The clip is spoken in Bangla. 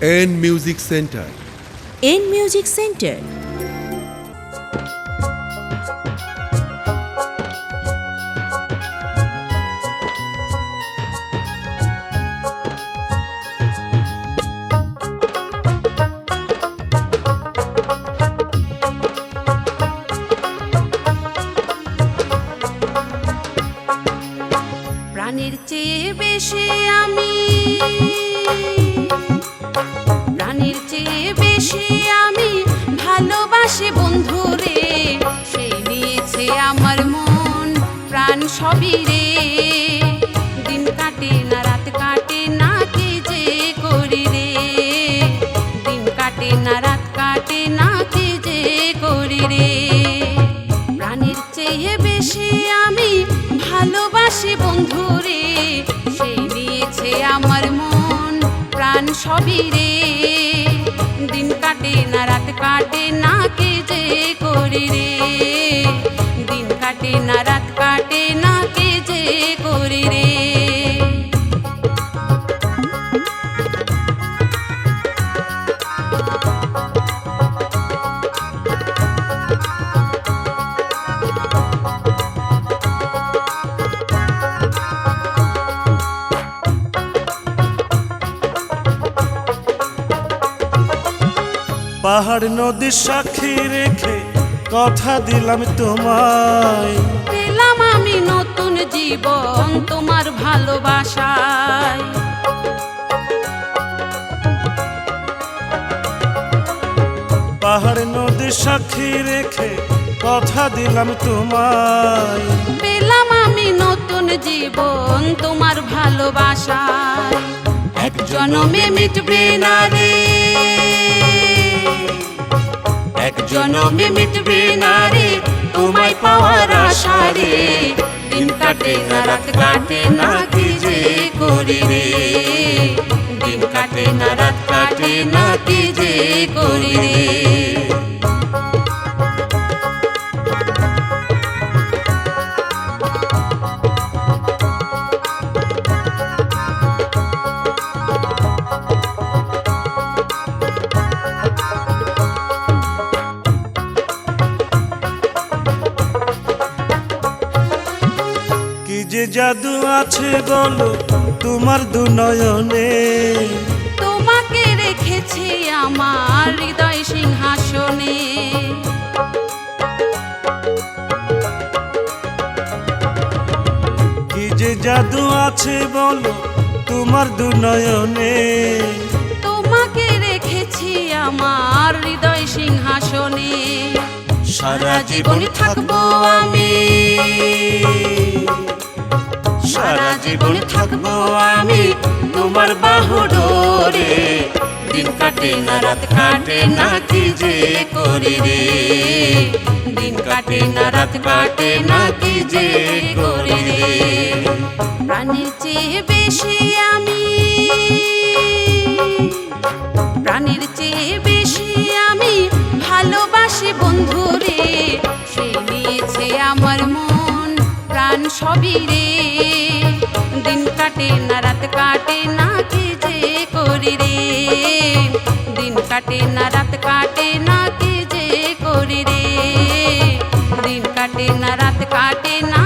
N music centre N music centre প্রাণের চেয়ে বেশি আমি সবই রে। দিন কাটে না, রাত কাটে না, কি যে করি রে। দিন কাটে না, রাত কাটে না, কি যে করি রে। প্রাণের চেয়ে বেশি আমি ভালোবাসি বন্ধুরে সে নিয়েছে আমার মন, প্রাণ সবই রে। দিন কাটে না, রাত কাটে না, কে যে করি রে। দিন কাটে না পাহাড় নদীর সাক্ষী রেখে কথা দিলাম তোমায়। পেলাম আমি নতুন জীবন তোমার ভালোবাসায়। পাহাড় নদীর সাক্ষী রেখে কথা দিলাম তোমায়। পেলাম আমি নতুন জীবন তোমার ভালোবাসায়। এক জনমে মিটবে না রে এক জনমে মিটবে না রে, তোমায় পাওয়ার আশা দিন কাটে না, রাত কাটে না, কি যে করি রে দিন কাটে না, রাত কাটে না, কি যে করি রে যে জাদু আছে বলো তোমার দু নয়নে তোমাকে রেখেছি আমার হৃদয় সিংহাসনে। কি যে জাদু আছে বলো তোমার দু নয়নে তোমাকে রেখেছি আমার হৃদয় সিংহাসনে। সারা জীবন থাকব আমি। জীবন থাকব আমি তোমার বাহু ডোরে দিন কাটে না, রাত কাটে না, কি যে করি রে। দিন কাটে না, রাত কাটে না, কি যে করি রে। প্রাণের চেয়ে বেশি আমি, প্রাণের চেয়ে বেশি আমি ভালোবাসি বন্ধুরে সে নিয়েছে আমার মন, প্রাণ সবই কাটে রাত কাটে না, কি যে করি রে? দিন কাটে না, রাত কাটে না, কি যে করি রে? দিন কাটে না, রাত কাটে না